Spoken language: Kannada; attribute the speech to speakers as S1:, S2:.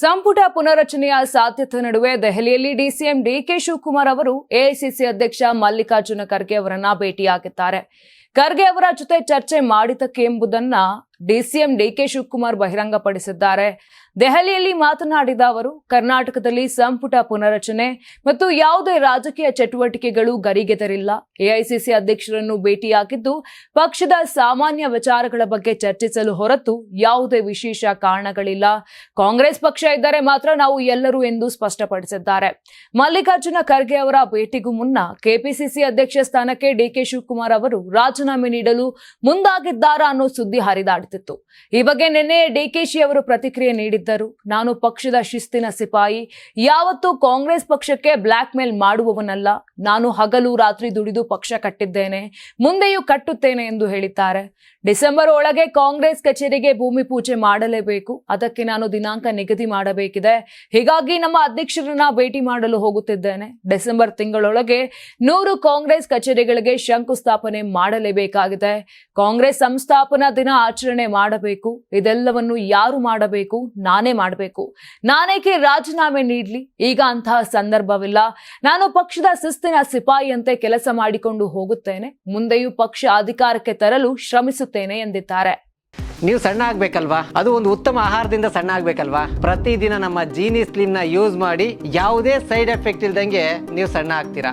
S1: ಸಂಪುಟ ಪುನರಚನೆಯ ಸಾಧ್ಯತೆ ನಡುವೆ ದೆಹಲಿಯಲ್ಲಿ ಡಿಸಿಎಂ ಡಿಕೆ ಶಿವಕುಮಾರ್ ಅವರು ಎಐಸಿಸಿ ಅಧ್ಯಕ್ಷ ಮಲ್ಲಿಕಾರ್ಜುನ ಖರ್ಗೆ ಅವರನ್ನ ಭೇಟಿಯಾಗಿದ್ದಾರೆ. ಖರ್ಗೆ ಅವರ ಜೊತೆ ಚರ್ಚೆ ಮಾಡಿದ್ದಕ್ಕೆ ಎಂಬುದನ್ನ ಡಿಸಿಎಂ ಡಿಕೆ ಶಿವಕುಮಾರ್ ಬಹಿರಂಗಪಡಿಸಿದ್ದಾರೆ. ದೆಹಲಿಯಲ್ಲಿ ಮಾತನಾಡಿದ ಅವರು, ಕರ್ನಾಟಕದಲ್ಲಿ ಸಂಪುಟ ಪುನರಚನೆ ಮತ್ತು ಯಾವುದೇ ರಾಜಕೀಯ ಚಟುವಟಿಕೆಗಳು ಗರಿಗೆದರಿಲ್ಲ. ಎಐಸಿಸಿ ಅಧ್ಯಕ್ಷರನ್ನು ಭೇಟಿಯಾಗಿದ್ದು, ಪಕ್ಷದ ಸಾಮಾನ್ಯ ವಿಚಾರಗಳ ಬಗ್ಗೆ ಚರ್ಚಿಸಲು ಹೊರತು ಯಾವುದೇ ವಿಶೇಷ ಕಾರಣಗಳಿಲ್ಲ. ಕಾಂಗ್ರೆಸ್ ಪಕ್ಷ ಇದ್ದರೆ ಮಾತ್ರ ನಾವು ಎಲ್ಲರೂ ಎಂದು ಸ್ಪಷ್ಟಪಡಿಸಿದ್ದಾರೆ. ಮಲ್ಲಿಕಾರ್ಜುನ ಖರ್ಗೆ ಅವರ ಭೇಟಿಗೂ ಮುನ್ನ ಕೆಪಿಸಿಸಿ ಅಧ್ಯಕ್ಷ ಸ್ಥಾನಕ್ಕೆ ಡಿಕೆ ಶಿವಕುಮಾರ್ ಅವರು ರಾಜೀನಾಮೆ ನೀಡಲು ಮುಂದಾಗಿದ್ದಾರಾ ಅನ್ನೋ ಸುದ್ದಿ ಹರಿದಾಡುತ್ತಿತ್ತು ಈ ಬಗ್ಗೆ ನಿನ್ನೆ ಡಿಕೆಶಿ ಅವರು ಪ್ರತಿಕ್ರಿಯೆ ನೀಡಿದ್ದರು. ನಾನು ಪಕ್ಷದ ಶಿಸ್ತಿನ ಸಿಪಾಯಿ. ಯಾವತ್ತೂ ಕಾಂಗ್ರೆಸ್ ಪಕ್ಷಕ್ಕೆ ಬ್ಲಾಕ್ ಮೇಲ್ ಮಾಡುವವನಲ್ಲ. ನಾನು ಹಗಲು ರಾತ್ರಿ ದುಡಿದು ಪಕ್ಷ ಕಟ್ಟಿದ್ದೇನೆ. ಮುಂದೆಯೂ ಕಟ್ಟುತ್ತೇನೆ ಎಂದು ಹೇಳಿದ್ದಾರೆ. ಡಿಸೆಂಬರ್ ಒಳಗೆ ಕಾಂಗ್ರೆಸ್ ಕಚೇರಿಗೆ ಭೂಮಿ ಪೂಜೆ ಮಾಡಲೇಬೇಕು. ಅದಕ್ಕೆ ನಾನು ದಿನಾಂಕ ನಿಗದಿ ಮಾಡಬೇಕಿದೆ. ಹೀಗಾಗಿ ನಮ್ಮ ಅಧ್ಯಕ್ಷರನ್ನ ಭೇಟಿ ಮಾಡಲು ಹೋಗುತ್ತಿದ್ದೇನೆ. ಡಿಸೆಂಬರ್ ತಿಂಗಳೊಳಗೆ ನೂರು ಕಾಂಗ್ರೆಸ್ ಕಚೇರಿಗಳಿಗೆ ಶಂಕುಸ್ಥಾಪನೆ ಮಾಡಲೇಬೇಕಾಗಿದೆ ಕಾಂಗ್ರೆಸ್ ಸಂಸ್ಥಾಪನಾ ದಿನ ಆಚರಣೆ ಮಾಡಬೇಕು. ಇದೆಲ್ಲವನ್ನು ಯಾರು ಮಾಡಬೇಕು? ನಾನೇ ಮಾಡಬೇಕು. ನಾನೇಕೆ ರಾಜೀನಾಮೆ ನೀಡಲಿ. ಈಗ ಅಂತಹ ಸಂದರ್ಭವಿಲ್ಲ. ನಾನು ಪಕ್ಷದ ಶಿಸ್ತಿನ ಸಿಪಾಯಿಯಂತೆ ಕೆಲಸ ಮಾಡಿಕೊಂಡು ಹೋಗುತ್ತೇನೆ. ಮುಂದೆಯೂ ಪಕ್ಷ ಅಧಿಕಾರಕ್ಕೆ ತರಲು ಶ್ರಮಿಸುತ್ತೇನೆ ಎಂದಿದ್ದಾರೆ.
S2: ನೀವು ಸಣ್ಣ ಆಗ್ಬೇಕಲ್ವಾ? ಅದು ಒಂದು ಉತ್ತಮ ಆಹಾರದಿಂದ ಸಣ್ಣ ಆಗ್ಬೇಕಲ್ವಾ? ಪ್ರತಿದಿನ ನಮ್ಮ ಜೀನಿ ಸ್ಲಿಮ್ನ ಯೂಸ್ ಮಾಡಿ ಯಾವುದೇ ಸೈಡ್ ಎಫೆಕ್ಟ್ ಇಲ್ದಂಗೆ ನೀವು ಸಣ್ಣ ಆಗ್ತೀರಾ?